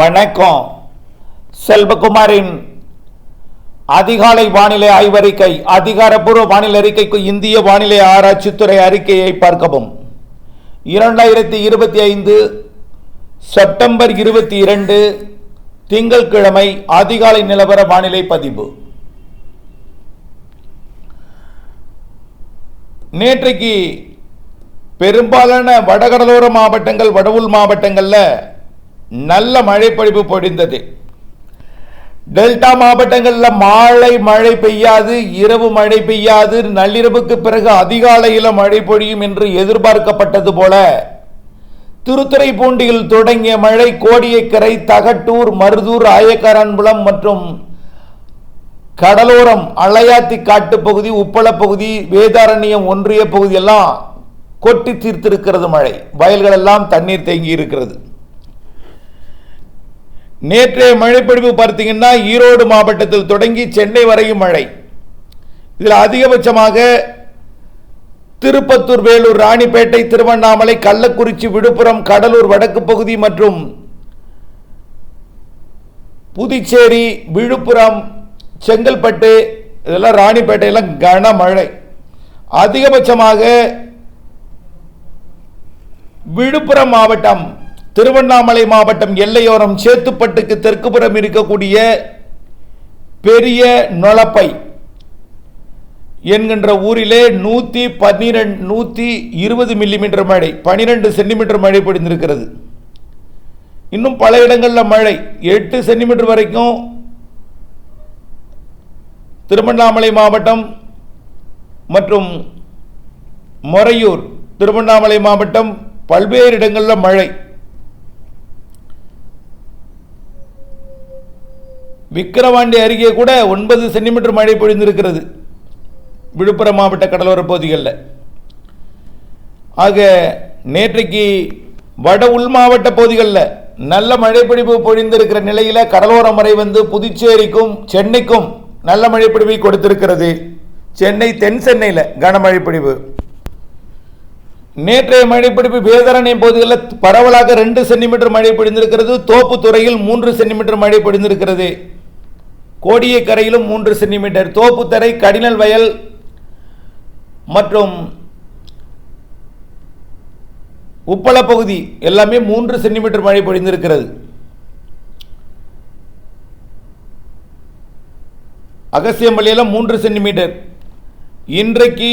வணக்கம். செல்வகுமாரின் அதிகாலை வானிலை ஆய்வறிக்கை அதிகாரப்பூர்வ வானிலை அறிக்கைக்கு இந்திய வானிலை ஆராய்ச்சித்துறை அறிக்கையை பார்க்கவும். இரண்டாயிரத்தி இருபத்தி ஐந்து செப்டம்பர் இருபத்தி இரண்டு திங்கட்கிழமை அதிகாலை நிலவர வானிலை பதிவு. நேற்றைக்கு பெரும்பாலான வடகடலோர மாவட்டங்கள் வடவுள் மாவட்டங்களில் நல்ல மழைப்பொழிவு பொழிந்தது. டெல்டா மாவட்டங்களில் மாலை மழை பெய்யாது இரவு மழை பெய்யாது நள்ளிரவுக்கு பிறகு அதிகாலையில் மழை பொழியும் என்று எதிர்பார்க்கப்பட்டது போல திருத்துறைப்பூண்டியில் தொடங்கிய மழை கோடியக்கரை தகட்டூர் மருதூர் ஆயக்காரன்புலம் மற்றும் கடலோரம் அலையாத்தி காட்டு பகுதி உப்பள பகுதி வேதாரண்யம் ஒன்றிய பகுதியெல்லாம் கொட்டி தீர்த்திருக்கிறது மழை. வயல்களெல்லாம் தண்ணீர் தேங்கி இருக்கிறது. நேற்றைய மழைப்பிடிப்பு பார்த்தீங்கன்னா ஈரோடு மாவட்டத்தில் தொடங்கி சென்னை வரையும் மழை. இதில் அதிகபட்சமாக திருப்பத்தூர் வேலூர் ராணிப்பேட்டை திருவண்ணாமலை கள்ளக்குறிச்சி விழுப்புரம் கடலூர் வடக்கு பகுதி மற்றும் புதுச்சேரி விழுப்புரம் செங்கல்பட்டு இதெல்லாம் ராணிப்பேட்டையெல்லாம் கனமழை அதிகபட்சமாக விழுப்புரம் மாவட்டம் திருவண்ணாமலை மாவட்டம் எல்லையோரம் சேத்துப்பட்டுக்கு தெற்குப்புறம் இருக்கக்கூடிய பெரிய நொளப்பை என்கின்ற ஊரிலே நூற்றி பன்னிரெண்டு நூற்றி இருபது மில்லிமீட்டர் மழை பன்னிரெண்டு சென்டிமீட்டர் மழை பொழிந்திருக்கிறது. இன்னும் பல இடங்களில் மழை. எட்டு சென்டிமீட்டர் வரைக்கும் திருவண்ணாமலை மாவட்டம் மற்றும் மொறையூர் திருவண்ணாமலை மாவட்டம் பல்வேறு இடங்களில் மழை. விக்கிரவாண்டி அருகே கூட ஒன்பது சென்டிமீட்டர் மழை பொழிந்திருக்கிறது. விழுப்புரம் மாவட்ட கடலோர பகுதிகளில். ஆக நேற்றைக்கு வட உள் மாவட்ட பகுதிகளில் நல்ல மழைப்பிடிப்பு பொழிந்திருக்கிற நிலையில் கடலோரம் வரை வந்து புதுச்சேரிக்கும் சென்னைக்கும் நல்ல மழைப்பிடிவை கொடுத்திருக்கிறது. சென்னை தென் சென்னையில் கனமழை நேற்றைய மழைப்பிடிப்பு வேதரணை பகுதிகளில் பரவலாக ரெண்டு சென்டிமீட்டர் மழை பொழிந்திருக்கிறது. தோப்புத்துறையில் மூன்று சென்டிமீட்டர் மழை பொழிந்திருக்கிறது. கோடியக்கரையிலும் மூன்று சென்டிமீட்டர். தோப்புத்தரை கடினல் வயல் மற்றும் உப்பள பகுதி எல்லாமே மூன்று சென்டிமீட்டர் மழை பொழிந்திருக்கிறது. அகசியம்பள்ளியில் மூன்று சென்டிமீட்டர். இன்றைக்கு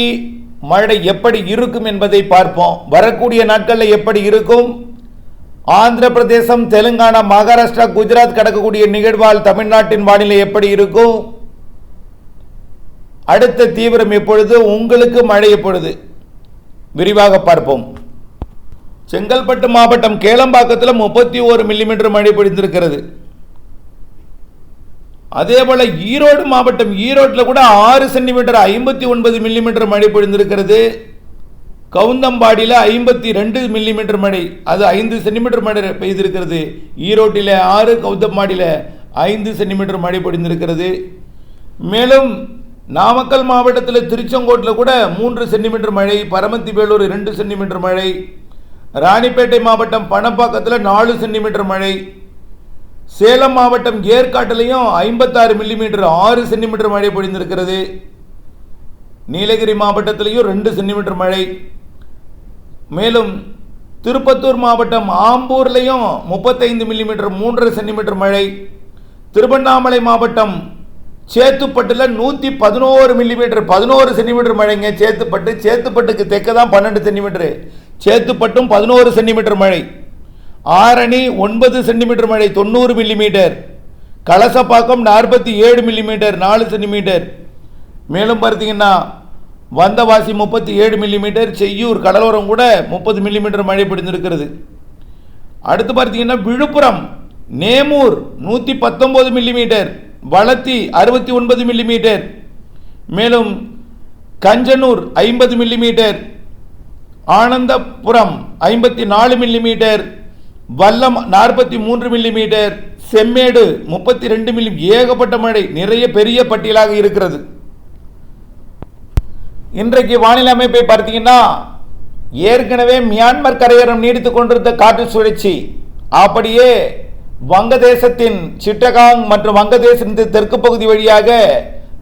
மழை எப்படி இருக்கும் என்பதை பார்ப்போம். வரக்கூடிய நாட்களில் எப்படி இருக்கும்? ஆந்திர பிரதேசம் தெலுங்கானா மகாராஷ்டிரா குஜராத் கடக்கக்கூடிய நிகழ்வால் தமிழ்நாட்டின் வானிலை எப்படி இருக்கும்? அடுத்த தீவிரம் எப்பொழுது? உங்களுக்கு மழை எப்பொழுது? விரிவாக பார்ப்போம். செங்கல்பட்டு மாவட்டம் கேளம்பாக்கத்தில் முப்பத்தி ஓரு மில்லிமீட்டர் மழை பொழிந்திருக்கிறது. அதே போல் ஈரோடு மாவட்டம் ஈரோட்டில் கூட ஆறு சென்டிமீட்டர் ஐம்பத்தி ஒன்பது மில்லிமீட்டர் மழை பொழிந்திருக்கிறது. கவுந்தம்பாடியில் ஐம்பத்தி ரெண்டு மில்லிமீட்டர் மழை அது ஐந்து சென்டிமீட்டர் மழை பெய்திருக்கிறது. ஈரோட்டில் ஆறு கவுந்தம்பாடியில் ஐந்து சென்டிமீட்டர் மழை பொழிந்திருக்கிறது மேலும் நாமக்கல் மாவட்டத்தில் திருச்செங்கோட்டில் கூட மூன்று சென்டிமீட்டர் மழை பரமத்தி வேலூர் இரண்டு சென்டிமீட்டர் மழை ராணிப்பேட்டை மாவட்டம் பணப்பாக்கத்தில் நாலு சென்டிமீட்டர் மழை சேலம் மாவட்டம் ஏற்காட்டிலையும் ஐம்பத்தாறு மில்லிமீட்டர் ஆறு சென்டிமீட்டர் மழை பொழிந்திருக்கிறது நீலகிரி மாவட்டத்திலையும் ரெண்டு சென்டிமீட்டர் மழை. மேலும் திருப்பத்தூர் மாவட்டம் ஆம்பூர்லையும் முப்பத்தைந்து மில்லிமீட்டர் மூன்றரை சென்டிமீட்டர் மழை. திருவண்ணாமலை மாவட்டம் சேத்துப்பட்டில் நூற்றி பதினோரு மில்லிமீட்டர் பதினோரு சென்டிமீட்டர் மழைங்க. சேத்துப்பட்டு சேத்துப்பட்டுக்கு தெற்க தான் பன்னெண்டு சென்டிமீட்டர் சேத்துப்பட்டும் பதினோரு சென்டிமீட்டர் மழை. ஆரணி ஒன்பது சென்டிமீட்டர் மழை தொண்ணூறு மில்லிமீட்டர் கலசப்பாக்கம் நாற்பத்தி ஏழு மில்லிமீட்டர் நாலு சென்டிமீட்டர் மேலும் பார்த்தீங்கன்னா வந்தவாசி முப்பத்தி ஏழு மில்லிமீட்டர் செய்யூர் கடலோரம் கூட முப்பது மில்லிமீட்டர் மழை பிடிந்திருக்கிறது அடுத்து பார்த்தீங்கன்னா விழுப்புரம் நேமூர் நூற்றி பத்தொம்போது மில்லிமீட்டர் வளத்தி அறுபத்தி ஒன்பது மில்லிமீட்டர் மேலும் கஞ்சனூர் ஐம்பது மில்லிமீட்டர் ஆனந்தபுரம் ஐம்பத்தி நாலு மில்லிமீட்டர் வல்லம் நாற்பத்தி மூன்று மில்லிமீட்டர் செம்மேடு முப்பத்தி ரெண்டு மில்லி ஏகப்பட்ட மழை நிறைய பெரிய பட்டியலாக இருக்கிறது. இன்றைக்கு வானிலை அமைப்பை பார்த்தீங்கன்னா ஏற்கனவே மியான்மர் கரையோரம் நீடித்துக் கொண்டிருந்த காற்று சுழற்சி. அப்படியே வங்கதேசத்தின் சிட்டகாங் மற்றும் வங்கதேசத்தின் தெற்கு பகுதி வழியாக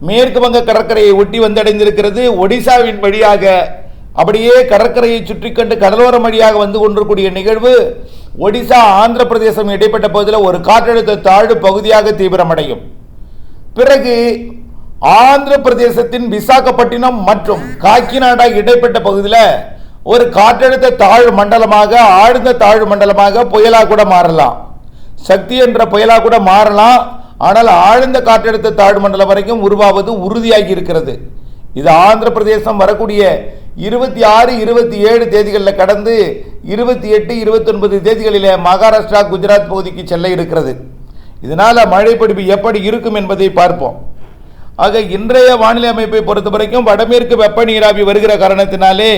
மேற்கு வங்க கடற்கரையை ஒட்டி வந்தடைந்திருக்கிறது. ஒடிசாவின் வழியாக அப்படியே கடற்கரையை சுற்றி கண்டு கடலோரம் வழியாக வந்து கொண்டிருக்கூடிய நிகழ்வு ஒடிசா ஆந்திர பிரதேசம் இடைப்பட்ட பகுதியில் ஒரு காற்றழுத்த தாழ்வு பகுதியாக தீவிரமடையும். பிறகு ஆந்திர பிரதேசத்தின் விசாகப்பட்டினம் மற்றும் காக்கிநாடா இடைப்பட்ட பகுதியில் ஒரு காற்றழுத்த தாழ்வு மண்டலமாக ஆழ்ந்த தாழ்வு மண்டலமாக புயலாக கூட மாறலாம். சக்தி என்ற புயலாக கூட மாறலாம். ஆனால் ஆழ்ந்த காற்றழுத்த தாழ்வு மண்டலம் வரைக்கும் உருவாவது உறுதியாகி இருக்கிறது. இது ஆந்திர பிரதேசம் வரக்கூடிய இருபத்தி ஆறு இருபத்தி ஏழு தேதிகளில் கடந்து இருபத்தி எட்டு இருபத்தொன்பது தேதிகளில் மகாராஷ்டிரா குஜராத் பகுதிக்கு செல்ல இருக்கிறது. இதனால் மழை எப்படி இருக்கும் என்பதை பார்ப்போம். ஆக இன்றைய வானிலை அமைப்பை பொறுத்த வரைக்கும் வடமேற்கு வெப்ப நீராவி வருகிற காரணத்தினாலே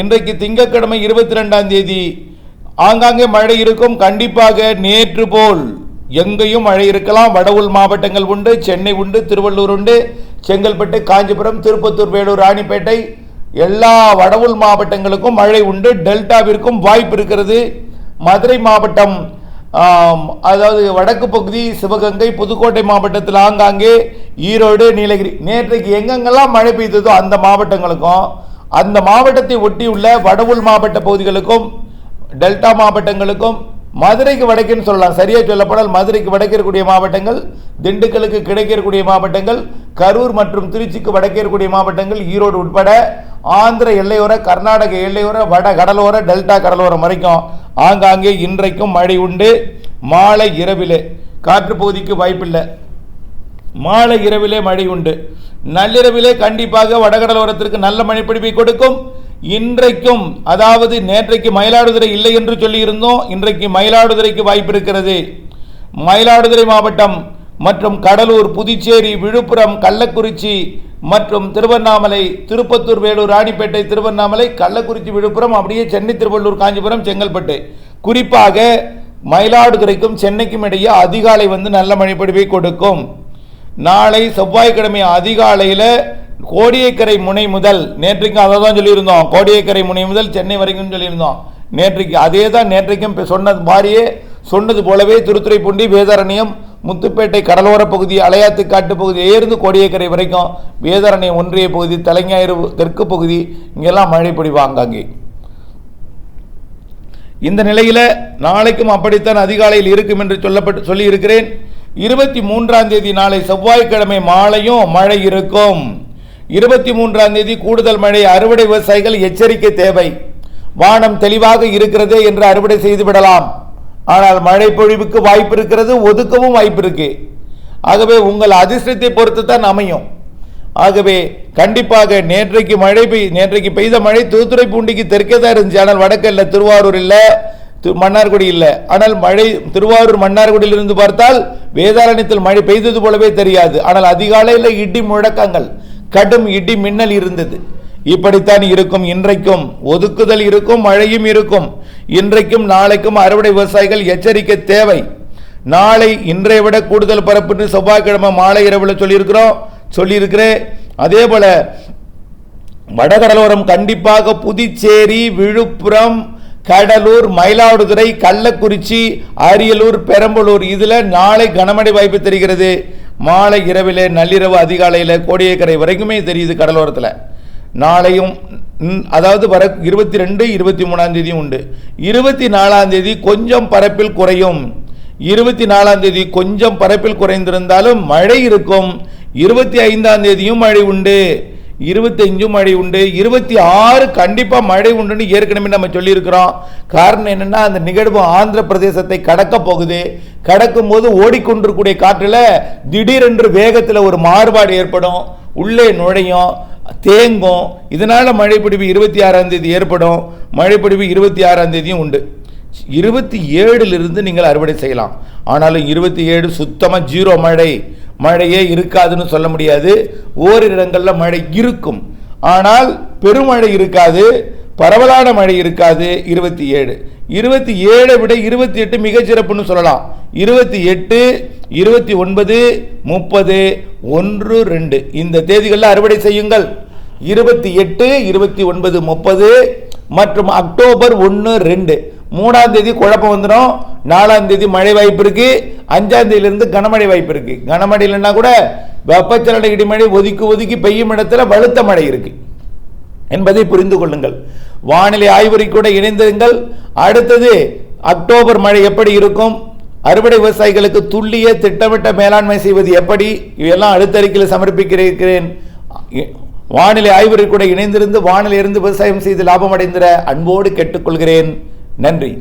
இன்றைக்கு திங்கட்கிழமை இருபத்தி ரெண்டாம் தேதி ஆங்காங்கே மழை இருக்கும். கண்டிப்பாக நேற்று போல் எங்கேயும் மழை இருக்கலாம். வட உள் மாவட்டங்கள் உண்டு சென்னை உண்டு திருவள்ளூர் உண்டு செங்கல்பட்டு காஞ்சிபுரம் திருப்பத்தூர் வேலூர் ராணிப்பேட்டை எல்லா வட உள் மாவட்டங்களுக்கும் மழை உண்டு. டெல்டாவிற்கும் வாய்ப்பு இருக்கிறது. மதுரை மாவட்டம் அதாவது வடக்கு பகுதி சிவகங்கை புதுக்கோட்டை மாவட்டத்தில் ஆங்காங்கே ஈரோடு நீலகிரி. நேற்றைக்கு எங்கெங்கெல்லாம் மழை பெய்ததோ அந்த மாவட்டங்களுக்கும் அந்த மாவட்டத்தை ஒட்டியுள்ள வடவுள் மாவட்ட பகுதிகளுக்கும் டெல்டா மாவட்டங்களுக்கும் மதுரைக்கு வடக்குன்னு சொல்லலாம். சரியாக சொல்லப்படால் மதுரைக்கு வடக்கே இருக்கக்கூடிய மாவட்டங்கள் திண்டுக்கலுக்கு கிழக்கே இருக்கக்கூடிய மாவட்டங்கள் கரூர் மற்றும் திருச்சிக்கு வடக்கே இருக்கக்கூடிய மாவட்டங்கள் ஈரோடு உட்பட ஆந்திர எல்லையோர கர்நாடக எல்லையோர வட கடலோர டெல்டா கடலோரம் வரைக்கும் ஆங்காங்கே இன்றைக்கும் மழை உண்டு. மாலை இரவிலே. காற்று பகுதிக்கு வாய்ப்பில்லை. மாலை இரவிலே மழை உண்டு. நள்ளிரவிலே கண்டிப்பாக வடகடலோரத்திற்கு நல்ல மழைப்பிடிப்பை கொடுக்கும். இன்றைக்கும் அதாவது நேற்றைக்கு மயிலாடுதுறை இல்லை என்று சொல்லியிருந்தோம். இன்றைக்கு மயிலாடுதுறைக்கு வாய்ப்பு இருக்கிறது. மயிலாடுதுறை மாவட்டம் மற்றும் கடலூர் புதுச்சேரி விழுப்புரம் கள்ளக்குறிச்சி மற்றும் திருவண்ணாமலை திருப்பத்தூர் வேலூர் ராணிப்பேட்டை திருவண்ணாமலை கள்ளக்குறிச்சி விழுப்புரம் அப்படியே சென்னை திருவள்ளூர் காஞ்சிபுரம் செங்கல்பட்டு. குறிப்பாக மயிலாடுதுறைக்கும் சென்னைக்கும் இடையே அதிகாலை வந்து நல்ல மழைப்பொழிவை கொடுக்கும். நாளை செவ்வாய்க்கிழமை அதிகாலையில் கோடியக்கரை முனை முதல் நேற்றைக்கும் அதை தான் சொல்லியிருந்தோம். கோடியக்கரை முனை முதல் சென்னை வரைக்கும் சொல்லியிருந்தோம். நேற்றைக்கு அதே தான் நேற்றைக்கும் சொன்னது மாதிரியே சொன்னது போலவே திருத்துறைப்பூண்டி வேதாரண்யம் முத்துப்பேட்டை கடலோர பகுதி அலையாத்துக்காட்டு பகுதியிலே இருந்து கோடியக்கரை வரைக்கும் வேதாரண்யம் ஒன்றிய பகுதி தலைஞாயிறு தெற்கு பகுதி இங்கெல்லாம் மழை பொழிவாங்க அங்கே இந்த நிலையில் நாளைக்கும் அப்படித்தான் அதிகாலையில் இருக்கும் என்று சொல்லப்பட்டு சொல்லியிருக்கிறேன். இருபத்தி மூன்றாம் தேதி நாளை செவ்வாய்க்கிழமை மாலையும் மழை இருக்கும். இருபத்தி மூன்றாம் தேதி கூடுதல் மழை அறுவடை விவசாயிகள் எச்சரிக்கை தேவை. வானம் தெளிவாக இருக்கிறதே என்று அறுவடை செய்து விடலாம். ஆனால் மழை பொழிவுக்கு வாய்ப்பு இருக்கிறது ஒதுக்கவும் வாய்ப்பு இருக்கு. ஆகவே உங்கள் அதிர்ஷ்டத்தை பொறுத்து தான் அமையும். ஆகவே கண்டிப்பாக நேற்றைக்கு மழை பெய் நேற்றைக்கு பெய்த மழை தூத்துறைப்பூண்டிக்கு தெற்கே தான் இருந்துச்சு. ஆனால் வடக்கு இல்லை திருவாரூர் இல்லை மன்னார்குடி இல்லை. ஆனால் மழை திருவாரூர் மன்னார்குடியில் இருந்து பார்த்தால் வேதாரண்யத்தில் மழை பெய்தது போலவே தெரியாது. ஆனால் அதிகாலையில் இடி முழக்கங்கள் கடும் இடி மின்னல் இருந்தது. இப்படித்தான் இருக்கும் இன்றைக்கும். ஒதுக்குதல் இருக்கும் மழையும் இருக்கும். இன்றைக்கும் நாளைக்கும் அறுவடை விவசாயிகள் எச்சரிக்கை தேவை. நாளை இன்றைய விட கூடுதல் பரப்புன்னு செவ்வாய்க்கிழமை மாலை இரவில் சொல்லியிருக்கிறோம். சொல்லியிருக்கிறேன் அதே போல வடகடலோரம் கண்டிப்பாக புதுச்சேரி விழுப்புரம் கடலூர் மயிலாடுதுறை கள்ளக்குறிச்சி அரியலூர் பெரம்பலூர் இதில் நாளை கனமழை வாய்ப்பு தெரிகிறது. மாலை இரவிலே நள்ளிரவு அதிகாலையில் கோடியக்கரை வரைக்குமே தெரியுது கடலோரத்தில். நாளையும் அதாவது வர இருபத்தி ரெண்டு இருபத்தி மூணாம் தேதியும் உண்டு. இருபத்தி நாலாம் தேதி கொஞ்சம் பரப்பில் குறையும். இருபத்தி நாலாம் தேதி கொஞ்சம் பரப்பில் குறைந்திருந்தாலும் மழை இருக்கும். இருபத்தி ஐந்தாம் தேதியும் மழை உண்டு. இருபத்தஞ்சும் மழை உண்டு. இருபத்தி ஆறு கண்டிப்பாக மழை உண்டுன்னு ஏற்கனவே நம்ம சொல்லியிருக்கிறோம். காரணம் என்னென்னா அந்த நிகழ்வு ஆந்திர பிரதேசத்தை கடக்க போகுது. கடக்கும் போது ஓடிக்கொண்டிருக்கூடிய காற்றில் திடீரென்று வேகத்தில் ஒரு மாறுபாடு ஏற்படும். உள்ளே நுழையும். தேங்கும் இதனால் மழைப்பிடிவு இருபத்தி ஆறாம் தேதி ஏற்படும். மழைப்பிடிவு இருபத்தி ஆறாம் தேதியும் உண்டு. இருபத்தி ஏழிலிருந்து நீங்கள் அறுவடை செய்யலாம். ஆனாலும் இருபத்தி ஏழு சுத்தமாக ஜீரோ மழை. மழையே இருக்காதுன்னு சொல்ல முடியாது. ஓரிரு இடங்களில் மழை இருக்கும். ஆனால் பெருமழை இருக்காது. பரவலான மழை இருக்காது. இருபத்தி ஏழு இருபத்தி ஏழை விட இருபத்தி எட்டு மிகச்சிறப்புன்னு சொல்லலாம். இருபத்தி எட்டு இருபத்தி ஒன்பது முப்பது ஒன்று ரெண்டு. இந்த தேதிகளில் அறுவடை செய்யுங்கள். இருபத்தி எட்டு இருபத்தி ஒன்பது முப்பது மற்றும் அக்டோபர் ஒன்று ரெண்டு. மூணாம் தேதி குழப்பம் வந்துடும் நாலாம் தேதி மழை வாய்ப்பு இருக்கு. அஞ்சாம் தேதியிலிருந்து கனமழை வாய்ப்பு இருக்கு. கனமழை இல்லைன்னா கூட வெப்பச்சலன இடிமழை ஒதுக்கி ஒதுக்கி பெய்யும் இடத்துல வலுத்த மழை இருக்கு. என்பதை புரிந்து கொள்ளுங்கள். வானிலை ஆய்வறி கூட இணைந்திருங்கள். அடுத்தது அக்டோபர் மழை எப்படி இருக்கும்? அறுவடை விவசாயிகளுக்கு துல்லிய திட்டமிட்ட மேலாண்மை செய்வது எப்படி? இவையெல்லாம் அடுத்த அறிக்கையில் சமர்ப்பிக்கிறேன். வானிலை ஆய்வர்கள் கூட இணைந்திருந்து வானிலை இருந்து விவசாயம் செய்து லாபம் அடைந்திட அன்போடு கேட்டுக்கொள்கிறேன். நன்றி.